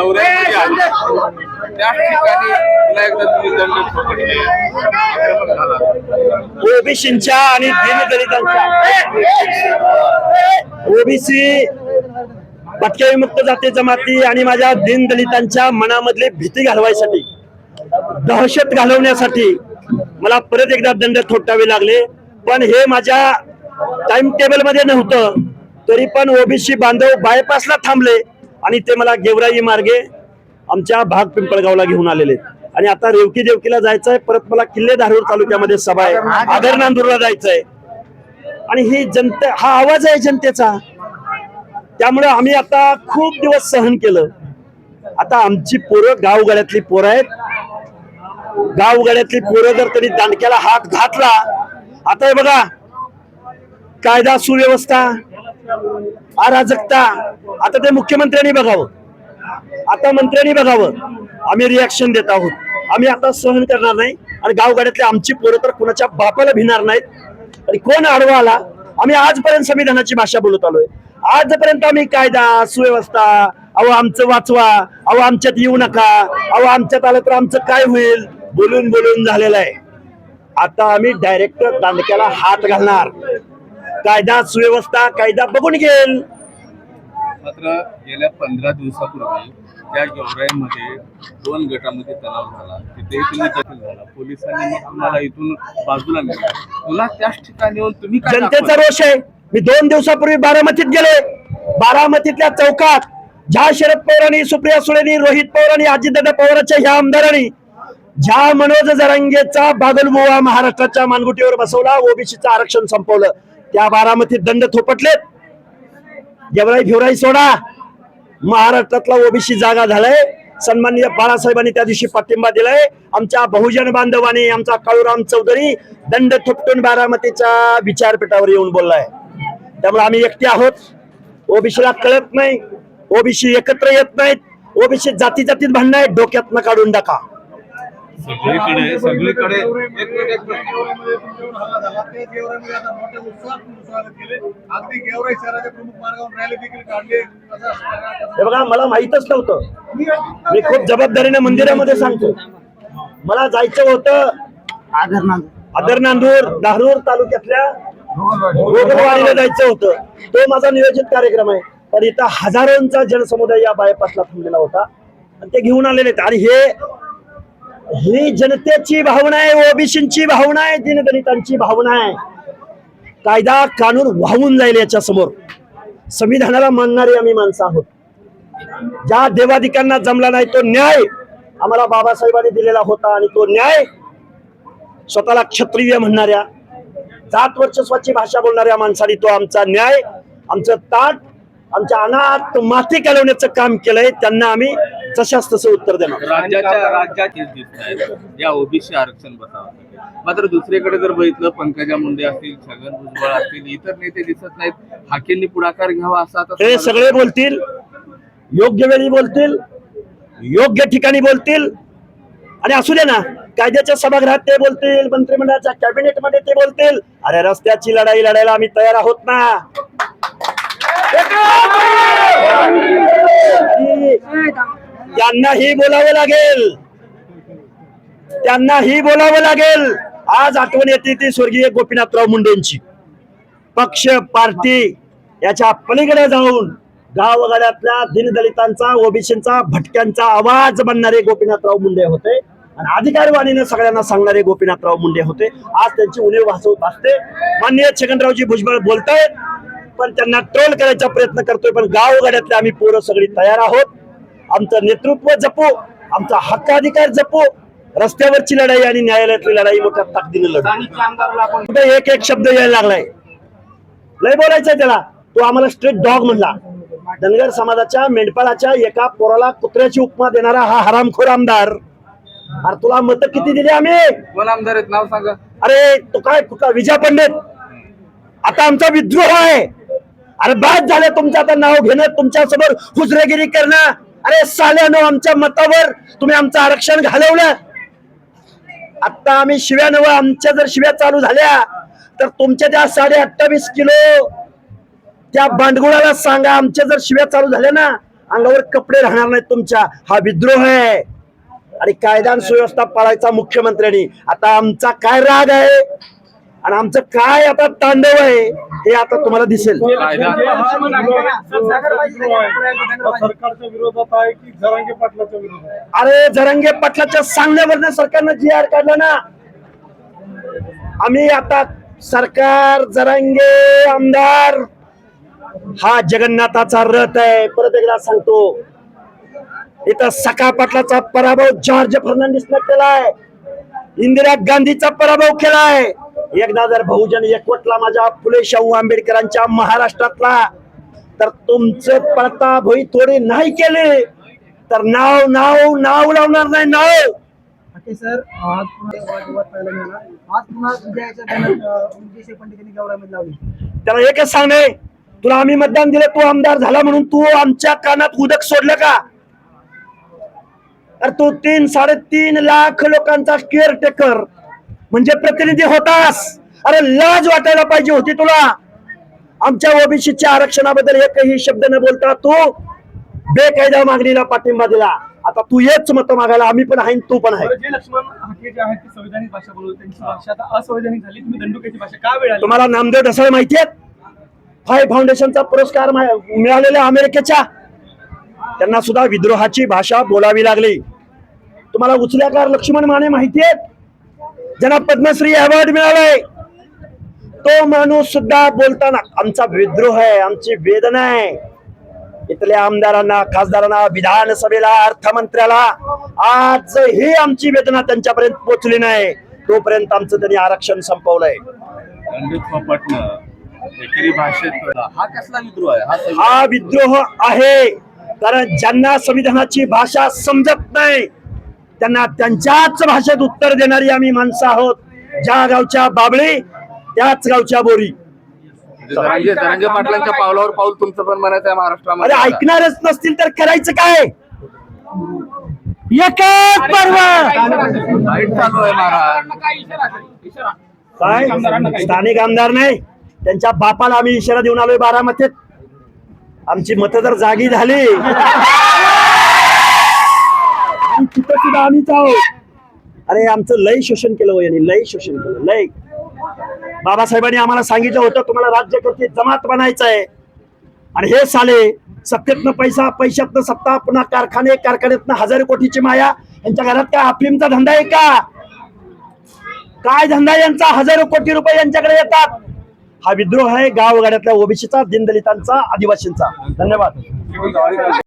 गेवराईमध्ये आले. त्या ठिकाणी पुन्हा एकदा तुम्ही दंड ठोकले आक्रमक झाला. ओबीसींच्या आणि दीनदलितांच्या ओबीसी भटक्या विमुक्त जाती जमाती आणि माझ्या दीनदलितांच्या मनामधली भीती घालवायसाठी दहशत घालवण्यासाठी मला परत एकदा दंड थोटावे लागले. पण हे माझ्या टाइम टेबलमध्ये नव्हतं. तरी पण ओबीसी बांधव बायपासला थांबले. आणि ते मला गेवराई मार्गे आमच्या भाग पिंपळगावला घेऊन आलेले. आणि आता रेवकी देवकीला जायचंय परत मला किल्ले धारूर तालुक्यामध्ये सभा आहे. आदर नांदूरला आहे आणि ही जनते हा आवाज आहे जनतेचा. त्यामुळे आम्ही आता खूप दिवस सहन केलं. आता आमची पोरं गावगाड्यातली पोरं आहेत. गावगाड्यातली पोरं जर तरी दांडक्याला हात घातला आता हे बघा कायदा सुव्यवस्था. अराजकता. आता ते मुख्यमंत्र्यांनी बघावं. आता मंत्र्यांनी बघावं. आम्ही रिॲक्शन देत आहोत. आम्ही आता सहन करणार नाही. आणि गावगाड्यातले आमची पोरं तर कुणाच्या बापाला भिणार नाहीत. आणि कोण आडवा आला? आम्ही आजपर्यंत संविधानाची भाषा बोलत आलोय. आजपर्यंत आम्ही कायदा सुव्यवस्था अहो आमचं वाचवा अहो आमच्यात येऊ नका अहो आमच्यात आलं तर आमचं काय होईल? बोलून बोलून झालेलं आहे. आता आम्ही डायरेक्ट दांडक्याला हात घालणार. कायदा सुव्यवस्था कायदा बघून घेईल. मात्र गेल्या पंधरा दिवसापूर्वी त्या गेवराईमध्ये दोन गटामध्ये तणाव झाला तिथेही तुम्ही दखल झाला. पोलिसांनी मग तुम्हाला इथून बाजूला नेलं. पुन्हा त्याच ठिकाणी येऊन तुम्ही काय जनतेचा दाखवलं? रोष आहे. मी दोन दिवसापूर्वी बारामतीत गेले बारामतीतल्या चौकात ज्या शरद पवारांनी सुप्रिया सुळेनी रोहित पवार आणि अजितदादा पवारांच्या ह्या आमदारांनी ज्या मनोज जरांगेचा बादलबुवा महाराष्ट्राच्या मानगुटीवर बसवला. ओबीसीचं आरक्षण संपवलं. त्या बारामतीत दंड थोपटलेत. गेवराई भिवराई सोडा. महाराष्ट्रातला ओबीसी जागा झालाय. सन्माननीय बाळासाहेबांनी त्या दिवशी पाठिंबा दिलाय. आमच्या बहुजन बांधवाने आमचा काळूराम चौधरी दंड थोपटून बारामतीच्या विचारपीठावर येऊन बोललाय. त्यामुळे आम्ही एकटे आहोत. ओबीसीला कळत नाही. ओबीसी एकत्र येत नाहीत. ओबीसी जाती जातीत भांडणं आहे डोक्यातनं काढून टाका. सगळीकडे सगळीकडे एक मिनिट, एक? हे बघा मला माहितच नव्हतं. मी खूप जबाबदारीने मंदिरामध्ये सांगतो. मला जायचं होतं आदर नांदूर. धारूर तालुक्यातल्या गोगलवाडीला जायचं होतं. तो माझा नियोजित कार्यक्रम आहे. पण इथं हजारोंचा जनसमुदाय या बायपासला थांबलेला होता. आणि ते घेऊन आलेले आहेत. आणि हे ही जनतेची भावना आहे ओबीसींची भावना आहे दिनदलितांची भावना आहे. कायदा कानून वाहून जाईल याच्या समोर संविधानाला मानणारी आम्ही माणसं आहोत. ज्या देवाधिकांना जमला नाही तो न्याय आम्हाला बाबासाहेबांनी दिलेला होता आणि तो न्याय स्वतःला क्षत्रिय म्हणणाऱ्या जात वर्चस्वाची भाषा बोलणाऱ्या माणसाने तो आमचा न्याय आमचं ताट आमच्या अनाथ माती कालवण्याचं काम केलंय त्यांना आम्ही तशाच तसं उत्तर देणार. राज्याच्या राज्यात या ओबीसी आरक्षण बसावासाठी मात्र दुसरीकडे जर बघितलं पंकजा मुंडे असतील छगन भुजबळ असतील इतर नेते दिसत नाहीत. हाकेंनी पुढाकार घ्यावा असा हे सगळे बोलतील. योग्य वेळी बोलतील. योग्य ठिकाणी बोलतील. आणि असू दे ना कायद्याच्या सभागृहात ते बोलतील मंत्रिमंडळाच्या कॅबिनेटमध्ये ते बोलतील. अरे रस्त्याची लढाई लढायला आम्ही तयार आहोत ना. त्यांनाही बोलावं लागेल. त्यांनाही बोलावं लागेल. आज आठवण येते ती स्वर्गीय गोपीनाथराव मुंडेंची. पक्ष पार्टी याच्या पलीकडे जाऊन गावगाड्यातल्या दिनदलितांचा ओबीसींचा भटक्यांचा आवाज बनणारे गोपीनाथराव मुंडे होते. आणि अधिकारवाणीनं सगळ्यांना सांगणारे गोपीनाथराव मुंडे होते. आज त्यांची उणीव भासवत असते. माननीय छगनरावजी भुजबळ बोलतायत पण त्यांना ट्रोल करायचा प्रयत्न करतोय पण गावगाड्यातले आम्ही पोरं सगळी तयार आहोत. आमचं नेतृत्व जपू आमचा हक्काधिकार जपू रस्त्यावरची लढाई आणि न्यायालयातली लढाई मोठ्या ताकदीने लढू. एक एक शब्द यायला लागलाय? लय बोलायचंय त्याला. तो आम्हाला स्ट्रीट डॉग म्हणला. धनगर समाजाच्या मेंढपाळाच्या एका पोराला कुत्र्याची उपमा देणारा हा हरामखोर आमदार. अरे तुला मत किती दिली आम्ही? कोण आमदार आहेत? नाव सांगा. अरे तू काय विजय पंडित. आता आमचा विद्रोह आहे. अरे बाद झालं तुमचं आता नाव घेणं तुमच्यासमोर हुजरेगिरी करणं. अरे साल्यानो आमच्या मतावर तुम्ही आमचं आरक्षण घालवलं. आता आम्ही शिव्या नव आमच्या जर शिव्या चालू झाल्या तर तुमच्या त्या साडे अठ्ठावीस किलो त्या बांडगुळाला सांगा आमच्या जर शिव्या चालू झाल्या ना अंगावर कपडे राहणार नाहीत तुमच्या. हा विद्रोह आहे. आणि कायदा सुव्यवस्था पाळायचा मुख्यमंत्र्यांनी. आता आमचा काय राग आहे? आणि आमचं काय आता तांडव आहे? हे आता तुम्हाला दिसेल. कायदा. सरकारच्या विरोधात आहे की जरांगे पाटलाच्या विरोधात अरे जरंगे पाटलाच्या सांगण्यावरनं सरकारनं जी आर काढला ना आम्ही आता सरकार जरंगे आमदार हा जगन्नाथाचा रथ आहे. परत एकदा सांगतो इथं सखा पाटलाचा पराभव जॉर्ज फर्नांडिसनं केलाय. इंदिरा गांधीचा पराभव केलाय. एकदा जर बहुजन एकवटला माझ्या फुले शाहू आंबेडकरांच्या महाराष्ट्रातला तर तुमचं प्रताप होई थोडे नाही केले. तर नाव नाव नाव लावणार नाही नाव. सर. आज पुन्हा त्याला एकच सांगणे तुला आम्ही मतदान दिलं तू आमदार झाला म्हणून तू आमच्या कानात उदक सोडलं का? अरे तू तीन साडेतीन लाख लोकांचा केअर टेकर म्हणजे प्रतिनिधी होतास. अरे लाज वाटायला पाहिजे होती तुला. आमच्या ओबीसीच्या आरक्षणाबद्दल एकही शब्द न बोलता तू बेकायदा मागणीला पाठिंबा दिला. आता तू येच मत मागायला आम्ही पण आहे तू पण आहे. तुम्हाला नामदेव ढसाळ माहिती आहेत? फाय फाउंडेशनचा पुरस्कार मा- मिळालेला अमेरिकेच्या. त्यांना सुद्धा विद्रोहाची भाषा बोलावी लागली. तुम्हाला उचल्याकार लक्ष्मण माने माहिती आहेत? ज्यांना पद्मश्री अवॉर्ड मिळालाय. तो माणूस सुद्धा बोलताना आमचा विद्रोह आहे आमची वेदना आहे. इथल्या आमदारांना खासदारांना विधानसभेला अर्थमंत्र्याला आजही आमची वेदना त्यांच्यापर्यंत पोहोचली नाही. तोपर्यंत आमचं त्यांनी आरक्षण संपवलंय. हा हा हा विद्रोह आहे. कारण ज्यांना संविधानाची भाषा समजत नाही त्यांना त्यांच्याच भाषेत उत्तर देणारी आम्ही माणसं आहोत. ज्या गावच्या बाबळी त्याच गावच्या बोरी. म्हणजे जरांगे जरांगे पाटलांच्या पावलावर पाऊल तुमचं पण म्हणायचं आहे अरे महाराष्ट्रामध्ये ऐकणारच नसतील तर करायचं काय? एकच पर्व! वाईट चालू आहे महाराज. काय स्थानिक आमदार नाही. त्यांच्या बापाला आम्ही इशारा देऊन आलोय बारामतीत. आमची मतं जर जागी झाली. आम्ही तिथं सुद्धा आम्हीच आहोत. अरे आमचं लय शोषण केलं हो यांनी लय शोषण केलं लय. बाबासाहेबांनी आम्हाला सांगितलं होतं तुम्हाला राज्यकर्ते जमात बनायचं आहे आणि हे साले सत्तेतनं पैसा पैशातनं सत्ता पुन्हा कारखाने कारखान्यातनं हजारो कोटीची माया यांच्या घरात काय अफिमचा धंदा आहे का? काय धंदा यांचा? हजारो कोटी रुपये यांच्याकडे येतात. हा विद्रोह आहे गावगाड्यातल्या ओबीसीचा दिनदलितांचा आदिवासींचा. धन्यवाद.